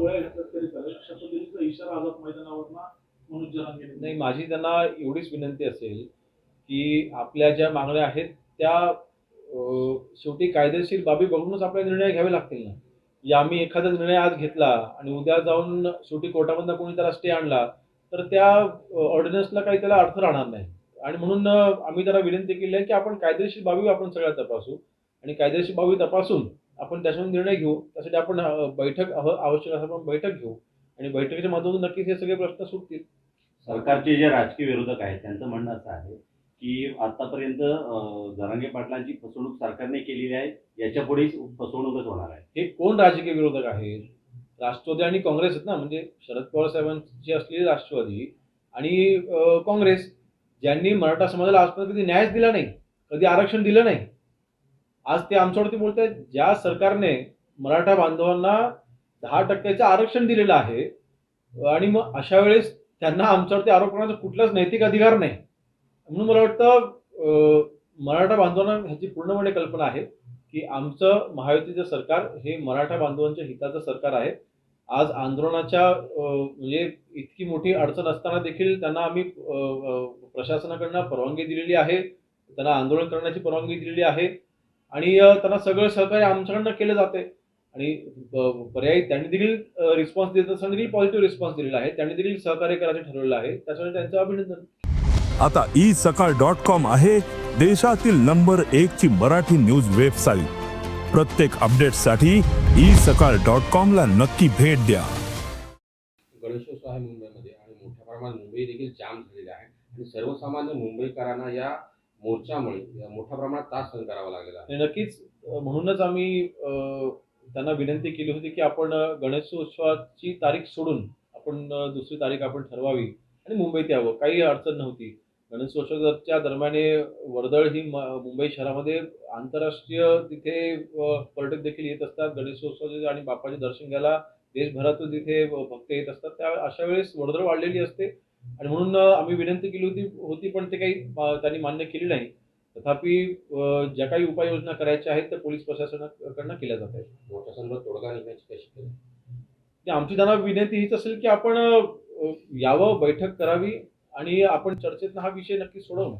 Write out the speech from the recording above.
गोळ्या तरी चालेल. अशा पद्धतीचा इशारा आझाद मनोज जरांगे नाही माझी त्यांना एवढीच विनंती असेल की आपल्या ज्या मागण्या आहेत त्या शेवटी कायदेशीर बाबी बघूनच आपले निर्णय घ्यावे लागतील ना. या आम्ही एखादा निर्णय आज घेतला आणि उद्या जाऊन शेवटी कोर्टामधनं कोणी त्याला स्टे आणला तर त्या ऑर्डिनन्सला काही त्याला अर्थ राहणार नाही. आणि म्हणून आम्ही त्याला विनंती केली आहे की आपण कायदेशीर बाबी आपण सगळ्या तपासू. आणि कायदेशीर बाबी तपासून आपण त्याच्यावर निर्णय घेऊ त्यासाठी आपण बैठक आव- आवश्यक असं आपण बैठक घेऊ. आणि बैठकीच्या माध्यमातून नक्कीच हे सगळे प्रश्न सुटतील. सरकारचे जे राजकीय विरोधक आहेत त्यांचं म्हणणं असं आहे की आतापर्यंत जरांगे पाटलांची फसवणूक सरकारने केलेली आहे याच्यापुढे फसवणूकच होणार आहे. हे कोण राजकीय विरोधक आहेत राष्ट्रवादी आणि काँग्रेस आहेत ना? म्हणजे शरद पवार साहेबांची असलेली राष्ट्रवादी आणि काँग्रेस ज्यांनी मराठा समाजाला आजपर्यंत कधी न्यायच दिला नाही कधी आरक्षण दिलं नाही आज ते आमच्यावरती बोलत आहेत ज्या सरकारने मराठा बांधवांना दहा टक्क्याचं आरक्षण दिलेलं आहे आणि मग अशा वेळेस त्यांना आमच्यावरती आरोप करण्याचा कुठलाच नैतिक अधिकार नाही. म्हणून मला वाटतं मराठा बांधवांना ह्याची पूर्णपणे कल्पना आहे की आमचं महायुतीचं सरकार हे मराठा बांधवांच्या हिताचं सरकार आहे. आज आंदोलनाच्या म्हणजे इतकी मोठी अडचण असताना देखील त्यांना आम्ही प्रशासनाकडनं परवानगी दिलेली आहे. त्यांना आंदोलन करण्याची परवानगी दिलेली आहे. आणि त्यांना सगळं सहकार्य आमच्याकडनं केलं जाते आणि पर्यायी त्यांनी देखील रिस्पॉन्स देत असताना देखील पॉझिटिव्ह रिस्पॉन्स दिलेला आहे. त्यांनी देखील सहकार्य करायचं ठरवलेलं आहे. त्यासाठी त्यांचं अभिनंदन. आता ई सकाळ डॉट कॉम आहे देशातील नंबर एक ची मराठी न्यूज वेबसाईट. प्रत्येक अपडेटसाठी ई सकाळ डॉट कॉम ला नक्की भेट द्या. गणेशोत्सव आहे मुंबईमध्ये आणि मोठ्या प्रमाणात मुंबई देखील जाम झालेली आहे. आणि सर्वसामान्य मुंबईकरांना या मोर्चामुळे या मोठ्या प्रमाणात त्रास सहन करावा लागलेला आणि नक्कीच म्हणूनच आम्ही त्यांना विनंती केली होती की आपण गणेशोत्सवाची तारीख सोडून आपण दुसरी तारीख आपण ठरवावी आणि मुंबईत यावं. काही अडचण नव्हती. गणेशोत्सवाच्या दरम्याने वर्दळ ही म- मुंबई शहरामध्ये आंतरराष्ट्रीय तिथे पर्यटक देखील येत असतात. गणेशोत्सवाचे आणि बाप्पाचे दर्शन घ्यायला देशभरातून तिथे भक्त येत असतात. त्या अशा वेळेस वर्दळ वाढलेली असते. आणि म्हणून आम्ही विनंती केली होती होती पण ते काही त्यांनी मान्य केली नाही. तथापि ज्या काही उपाययोजना करायच्या आहेत त्या पोलीस प्रशासनाकडनं केल्या जात आहेत. मोर्चासंदर्भात तोडगा निघण्याची कशी केली? आमची त्यांना विनंती हीच असेल की आपण यावं बैठक करावी आणि आपण चर्चेत हा विषय नक्की सोडवू.